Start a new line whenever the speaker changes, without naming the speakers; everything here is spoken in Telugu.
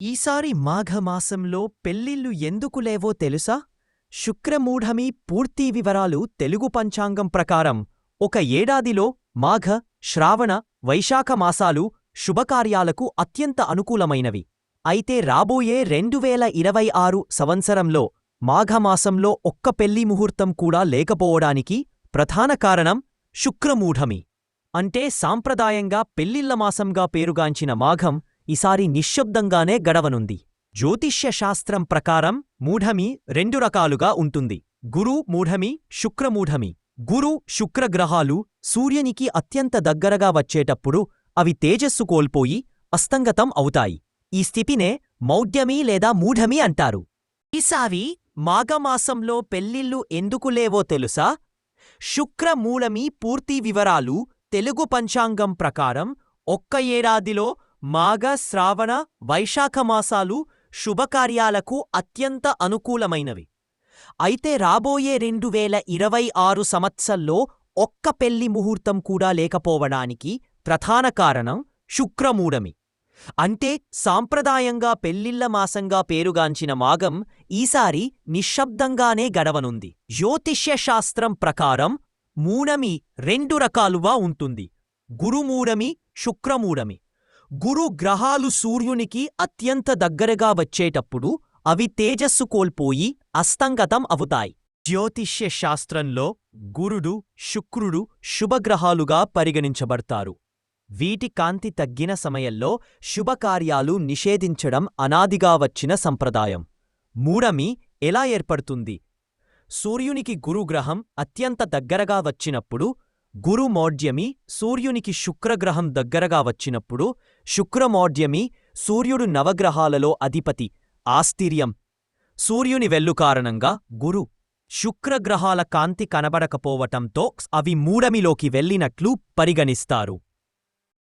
ఈసారి మాఘమాసంలో పెళ్ళిళ్ళు ఎందుకు లేవో తెలుసా? శుక్రమూఢమి పూర్తి వివరాలు తెలుగు పంచాంగం ప్రకారం ఒక ఏడాదిలో మాఘ శ్రావణ వైశాఖ మాసాలు శుభకార్యాలకు అత్యంత అనుకూలమైనవి. అయితే రాబోయే రెండువేల ఇరవై ఆరు సంవత్సరంలో మాఘమాసంలో ఒక్క పెళ్ళి ముహూర్తం కూడా లేకపోవడానికి ప్రధాన కారణం శుక్రమూఢమి. అంటే సాంప్రదాయంగా పెళ్ళిళ్ళ మాసంగా పేరుగాంచిన మాఘం ఈసారి నిశ్శబ్దంగానే గడవనుంది. జ్యోతిష్య శాస్త్రం ప్రకారం మూఢమి రెండు రకాలుగా ఉంటుంది. గురు మూఢమి శుక్రమూఢమి గురు శుక్రగ్రహాలు సూర్యునికి అత్యంత దగ్గరగా వచ్చేటప్పుడు అవి తేజస్సు కోల్పోయి అస్తంగతం అవుతాయి. ఈ స్థితినే మౌఢ్యమి లేదా మూఢమి అంటారు. ఈసారి మాఘమాసంలో పెళ్ళిళ్ళు ఎందుకు లేవో తెలుసా శుక్రమూలమి పూర్తి వివరాలు తెలుగు పంచాంగం ప్రకారం ఒక్క ఏడాదిలో మాఘ శ్రావణ వైశాఖ మాసాలు శుభకార్యాలకు అత్యంత అనుకూలమైనవి. అయితే రాబోయే రెండు వేల ఇరవై ఆరు సంవత్సరంలో ఒక్క పెళ్ళి ముహూర్తం కూడా లేకపోవడానికి ప్రధాన కారణం శుక్రమూఢమి. అంటే సాంప్రదాయంగా పెళ్ళిళ్ళ మాసంగా పేరుగాంచిన మాగం ఈసారి నిశ్శబ్దంగానే గడవనుంది. జ్యోతిష్యశాస్త్రం ప్రకారం మూఢమి రెండు రకాలుగా ఉంటుంది. గురుమూఢమి శుక్రమూఢమి. గురు గ్రహాలు సూర్యునికి అత్యంత దగ్గరగా వచ్చేటప్పుడు అవి తేజస్సు కోల్పోయి అస్తంగతం అవుతాయి. జ్యోతిష్య శాస్త్రంలో గురుడు శుక్రుడు శుభగ్రహాలుగా పరిగణించబడతారు. వీటి కాంతి తగ్గిన సమయంలో శుభకార్యాలు నిషేధించడం అనాదిగా వచ్చిన సంప్రదాయం. మూఢమి ఎలా ఏర్పడుతుంది? సూర్యునికి గురుగ్రహం అత్యంత దగ్గరగా వచ్చినప్పుడు గురుమౌఢ్యమి సూర్యునికి శుక్రగ్రహం దగ్గరగా వచ్చినప్పుడు శుక్రమౌఢ్యమి సూర్యుడు నవగ్రహాలలో అధిపతి ఆస్థిర్యం సూర్యుని వెల్లు కారణంగా గురు శుక్రగ్రహాల కాంతి కనబడకపోవటంతో అవి మూడమిలోకి వెళ్ళినట్లు పరిగణిస్తారు.